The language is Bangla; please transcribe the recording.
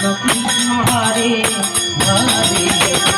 কৃষ্ণ হরে কৃষ্ণ